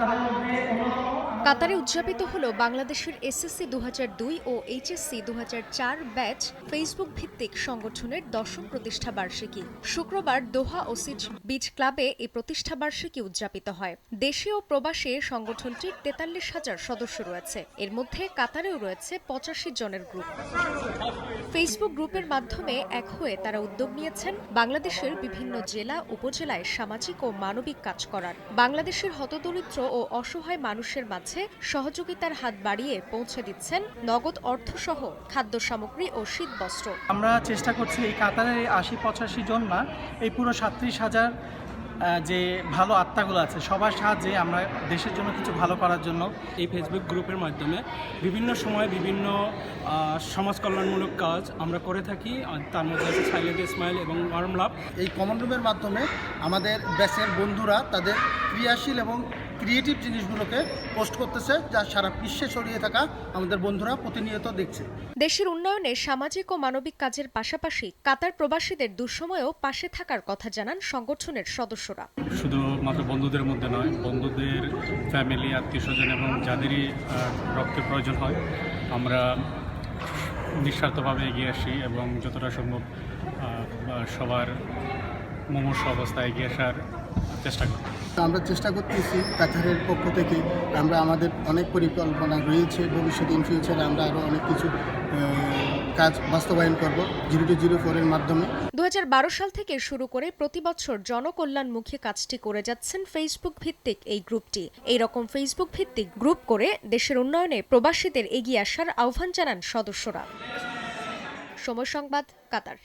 करोगे কাতারে উদযাপিত হল বাংলাদেশের এসএসসি দু হাজার দুই ও এইচএসসি দু হাজার চার ব্যাচ ফেসবুক ভিত্তিক সংগঠনের দশম প্রতিষ্ঠা বার্ষিকী। শুক্রবার দোহা ও সিট বিচ ক্লাবে এই প্রতিষ্ঠা বার্ষিকী উদযাপিত হয়। দেশে ও প্রবাসে সংগঠনটির তেতাল্লিশ হাজার সদস্য রয়েছে। এর মধ্যে কাতারেও রয়েছে পঁচাশি জনের গ্রুপ। ফেসবুক গ্রুপের মাধ্যমে এক হয়ে তারা উদ্যোগ নিয়েছেন বাংলাদেশের বিভিন্ন জেলা, উপজেলায় সামাজিক ও মানবিক কাজ করার। বাংলাদেশের হতদরিদ্র ও অসহায় মানুষের মাঝে সহযোগিতার হাত বাড়িয়ে পৌঁছে দিচ্ছেন নগদ অর্থসহ খাদ্য সামগ্রী ও শীতবস্ত্র। আমরা চেষ্টা করছি এই কাতারের আশি পঁচাশি জন না এই পুরো সাত্রিশ হাজার যে ভালো আত্মাগুলো আছে সবার সাহায্যে আমরা দেশের জন্য কিছু ভালো করার জন্য এই ফেসবুক গ্রুপের মাধ্যমে বিভিন্ন সময় বিভিন্ন সমাজ কল্যাণমূলক কাজ আমরা করে থাকি। তার মধ্যে আছে সাইলেন্ট স্মাইল এবং ওয়ার্ম লাভ এই কমন রুমের মাধ্যমে আমাদের ব্যাচের বন্ধুরা তাদের ক্রিয়াশীল এবং ক্রিয়েটিভ জিনিসগুলোকে পোস্ট করতেছে যা সারা বিশ্বে ছড়িয়ে থাকা আমাদের বন্ধুরা প্রতিনিয়ত দেখছে। দেশের উন্নয়নে সামাজিক ও মানবিক কাজের পাশাপাশি কাতার প্রবাসীদের দুঃসময়েও পাশে থাকার কথা জানান সংগঠনের সদস্যরা। শুধু মাত্র বন্ধুদের মধ্যে নয় বন্ধুদের ফ্যামিলি আত্মীয় স্বজন এবং যাদেরই রক্তের প্রয়োজন হয় আমরা নিঃস্বার্থভাবে এগিয়ে আসি এবং যতটা সম্ভব সবার মুমূর্ষ অবস্থায় এগিয়ে আসার চেষ্টা করি। আমরা চেষ্টা করতেছি কাছাড়ের পক্ষ থেকে আমরা আমাদের অনেক পরিকল্পনা রয়েছে, ভবিষ্যতে ইন ফিউচারে আমরা আরও অনেক কিছু কাজ বাস্তবায়ন করব জিরো টু জিরো ফোরের মাধ্যমে। দু হাজার বারো সাল থেকে শুরু করে প্রতি বছর জনকল্যাণমুখী কাজটি করে যাচ্ছেন ফেসবুক ভিত্তিক এই গ্রুপটি। এই রকম ফেসবুক ভিত্তিক গ্রুপ করে দেশের উন্নয়নে প্রবাসীদের এগিয়ে আসার আহ্বান জানান সদস্যরা। সময় সংবাদ, কাতার।